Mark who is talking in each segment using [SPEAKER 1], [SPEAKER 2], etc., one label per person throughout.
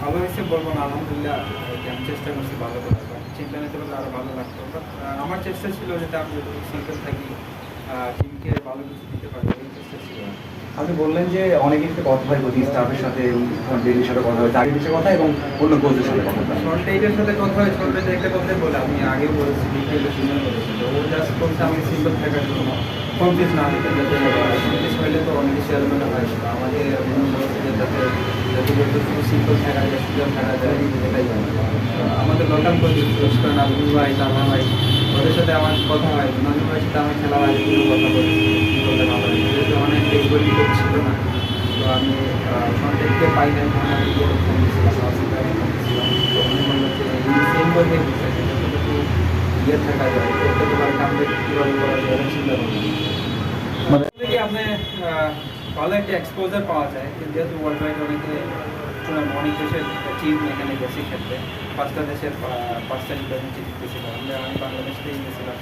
[SPEAKER 1] ভালো হয়েছে বলব না আলহামদুলিল্লাহ আমি চেষ্টা করছি ভালো করার চিন্তা নিতে পারলে আরও ভালো লাগতো। আমার চেষ্টা ছিল আমি যতটুকু সিম্পল থাকি টিমকে ভালো কিছু দিতে এই চেষ্টা ছিল।
[SPEAKER 2] আপনি বললেন যে অনেকের সাথে কথা হয় কোচিং স্টাফের সাথে ডেলির সাথে কথা হয় চাকরির সাথে কথা এবং অন্য কোচের সাথে কথা হয়।
[SPEAKER 1] শর্ট এইটের সাথে কথা হয় শর্ট এইটে একটা কথাই বলে আমি আগেও বলেছি ডিটেলে শুনে বলেছি তো ও জাস্ট বলছে আমাকে সিম্পল থাকার জন্য কমপ্লিট না হতে যাতে কমপ্লিট তো অনেক হয়। আমাকে যাতে বলতে আমাদের লোকাল কোচ বিশেষ করে নাজমুল ভাই তামা ভাই ওদের সাথে আমার কথা হয় নাজমুল ভাইয়ের সাথে আমার খেলা হয় বিভিন্ন কথা বলি কী ভালো অনেক কোচ ছিল না তো আমি কন্ট্যাক্টে পাই তখন আমি থাকা যায় করতে আপনি ভালো একটা এক্সপোজার পাওয়া যায়। যেহেতু ওয়ার্ল্ড ওয়াইড অনেকে অনেক দেশের টিম এখানে গেছে খেলতে পাঁচটা দেশের পাঁচটা ইন্টারভিউ টিম গেছিলাম আমরা আমি বাংলাদেশ গেছিলাম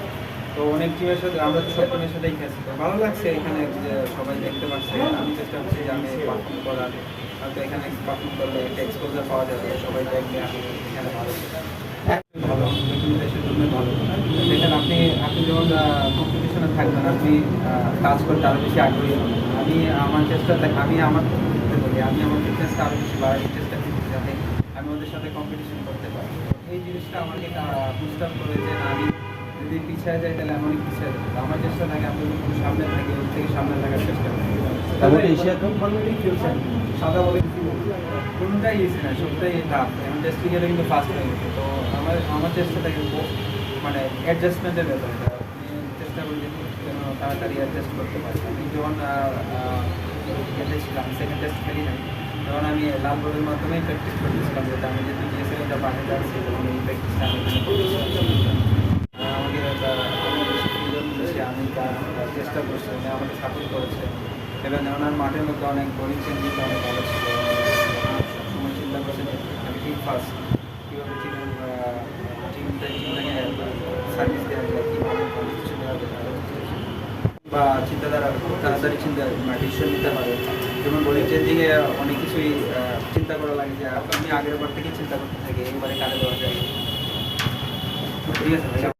[SPEAKER 1] তো অনেক টিমের সাথে, আমরা সব টিমের সাথেই তো ভালো লাগছে এখানে যে সবাই দেখতে পাচ্ছে। আমি চেষ্টা করছি যে আমি পারফর্ম করার হয়তো এখানে পারফর্ম করলে একটা এক্সপোজার পাওয়া যাবে। সবাই দেখবে, আমি এখানে ভালো দেশের জন্য ভালো। আপনি আপনি যখন কম্পিটিশনে থাকবেন, আপনি কাজ করতে আরও বেশি আগ্রহী হবেন। আমি আমার চেষ্টা দেখ- আমি আমার ক্ষেত্রে বলি আমি আমার ফিটনেসটা আরও বেশি বাড়ানোর চেষ্টা করছি যাতে আমি ওদের সাথে কম্পিটিশন করতে পারি। এই জিনিসটা আমাকে আপ করে যে আমি যদি পিছিয়ে যাই তাহলে আমি পিছিয়ে যাব। আমার চেষ্টা থাকে আমি সামনে থাকি ওর থেকে সামনে থাকার চেষ্টা করি। সাদা বলে কোনোটাই ইজি না সবটাই টাফ এখন টেস্ট ক্রিকেটে কিন্তু ফার্স্ট হয়ে গেছে। তো আমার আমার চেষ্টা থাকে মানে অ্যাডজাস্টমেন্টের ব্যাপার এটা আমি চেষ্টা করি যে যেন তাড়াতাড়ি অ্যাডজাস্ট করতে পারি আমি যখন ইয়েতে ছিলাম সেকেন্ড টেস্ট খেলি নাই, তখন আমি লাল বলের মাধ্যমেই প্র্যাকটিস করতেছিলাম, যেটা আমি যেহেতু জিএসএল এটা পাঠে যাচ্ছি, তখন এই প্র্যাকটিসটা আমি আমাকে আমি চেষ্টা করছি আমাকে সাপোর্ট করেছে। এবং ওনার মাঠের মধ্যে অনেক বোলিং চেঞ্জিং অনেক ভালো ছিল। সবসময় চিন্তা করছে আমি ঠিক ফার্স্ট বা চিন্তাধারা, তাড়াতাড়ি চিন্তা ডিসিশন নিতে পারে যেমন বোলিং দিকে অনেক কিছুই চিন্তা করা লাগে যে আমি আগের বার থেকেই চিন্তা করতে থাকি, এবারে কাজে দেওয়া যায়। ঠিক আছে